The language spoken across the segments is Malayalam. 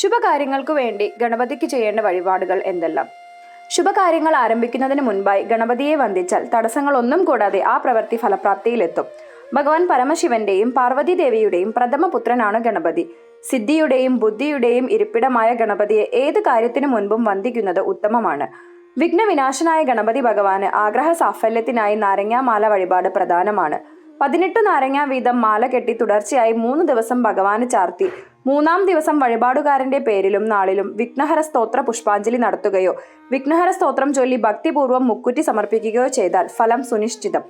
ശുഭകാര്യങ്ങൾക്കു വേണ്ടി ഗണപതിക്ക് ചെയ്യേണ്ട വഴിപാടുകൾ എന്തെല്ലാം? ശുഭകാര്യങ്ങൾ ആരംഭിക്കുന്നതിന് മുൻപായി ഗണപതിയെ വന്ദിച്ചാൽ തടസ്സങ്ങളൊന്നും കൂടാതെ ആ പ്രവൃത്തി ഫലപ്രാപ്തിയിലെത്തും. ഭഗവാൻ പരമശിവന്റെയും പാർവതി ദേവിയുടെയും പ്രഥമ പുത്രനാണ് ഗണപതി. സിദ്ധിയുടെയും ബുദ്ധിയുടെയും ഇരിപ്പിടമായ ഗണപതിയെ ഏത് കാര്യത്തിനു മുൻപും വന്ദിക്കുന്നത് ഉത്തമമാണ്. വിഘ്നവിനാശനായ ഗണപതി ഭഗവാന് ആഗ്രഹ സാഫല്യത്തിനായി നാരങ്ങാമാല വഴിപാട് പ്രധാനമാണ്. പതിനെട്ട് നാരങ്ങ വീതം മാല കെട്ടി തുടർച്ചയായി മൂന്ന് ദിവസം ഭഗവാന് ചാർത്തി മൂന്നാം ദിവസം വഴിപാടുകാരന്റെ പേരിലും നാളിലും വിഘ്നഹര സ്തോത്ര പുഷ്പാഞ്ജലി നടത്തുകയോ വിഘ്നഹര സ്തോത്രം ചൊല്ലി ഭക്തിപൂർവം മുക്കുറ്റി സമർപ്പിക്കുകയോ ചെയ്താൽ ഫലം സുനിശ്ചിതം.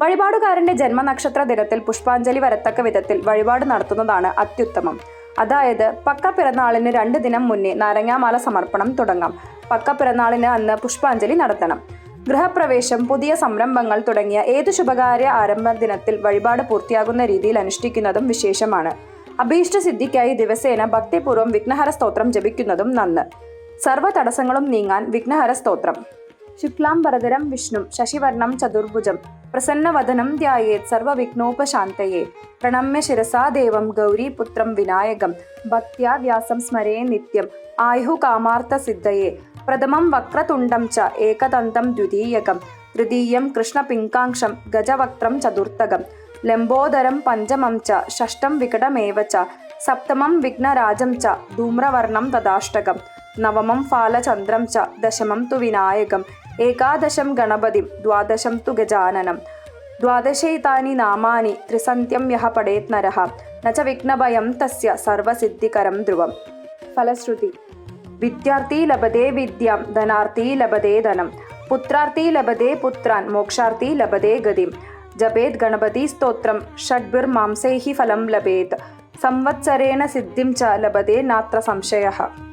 വഴിപാടുകാരന്റെ ജന്മനക്ഷത്ര ദിനത്തിൽ പുഷ്പാഞ്ജലി വരത്തക്ക വിധത്തിൽ വഴിപാട് നടത്തുന്നതാണ് അത്യുത്തമം. അതായത് പക്ക പിറന്നാളിന് രണ്ട് ദിനം മുന്നേ നാരങ്ങാമാല സമർപ്പണം തുടങ്ങാം. പക്ക പിറന്നാളിന് അന്ന് പുഷ്പാഞ്ജലി നടത്തണം. ഗൃഹപ്രവേശം പുതിയ സംരംഭങ്ങൾ തുടങ്ങിയ ഏതു ശുഭകാര്യ ആരംഭ ദിനത്തിൽ വഴിപാട് പൂർത്തിയാകുന്ന രീതിയിൽ അനുഷ്ഠിക്കുന്നതും വിശേഷമാണ്. അഭീഷ്ട സിദ്ധിക്കായി ദിവസേന ഭക്തിപൂർവം വിഘ്നഹര സ്തോത്രം ജപിക്കുന്നതും നന്ന്. സർവ തടസ്സങ്ങളും നീങ്ങാൻ വിഘ്നഹര സ്തോത്രം. ശുക്ലാംബരധരം വിഷ്ണു ശശിവർണം ചതുർഭുജം. പ്രസന്നവദനം ധ്യായേത് സർവവിഘ്നോപശാന്തയേ. പ്രണമ്യ ശിരസാ ദേവം ഗൗരീപുത്രം വിനായകം. ഭക്ത്യാ വ്യാസം സ്മരേ നിത്യം. ആയുഹു കാമാർത്ഥ സിദ്ധയെ. പ്രഥമം വക്രതുണ്ടം ച ഏകതന്തം ദ്വിതീയകം. തൃതീയം കൃഷ്ണപിങ്കാംക്ഷം ഗജവക്രം ചതുർത്ഥകം. ലംബോദരം പഞ്ചമം ച ഷഷ്ടം വികടമേവ ച സപ്തമം വിഘ്നരാജം ച ധൂമ്രവർണം തഥാഷ്ടകം നവമം ഫാലചന്ദ്രം ച ദശമം തു വിനായകം ഏകാദശം ഗണപതിം ദ്വാദശം തു ഗജാനനം. ദ്വാദശൈതാനി നാമാനി ത്രിസന്ധ്യം യഹ പടേത് നരഹ ന ച വിഘ്നഭയം തസ്യ സർവസിദ്ധികരം ധ്രുവം. ഫലശ്രുതി. വിദ്യാർത്ഥി ലഭതേ വിദ്യാം ധനാർത്ഥി ലഭതേ ധനം പുത്രാർത്ഥി ലഭതേ പുത്രാൻ മോക്ഷാർത്ഥി ലഭതേ ഗതിം ജപേത് ഗണപതി സ്തോത്രം. ഷഡ്ബിർ മാംസേഹി ഫലം ലഭേത്. സംവത്സരേണ സിദ്ധിം ച ലഭതേ നാത്ര സംശയः.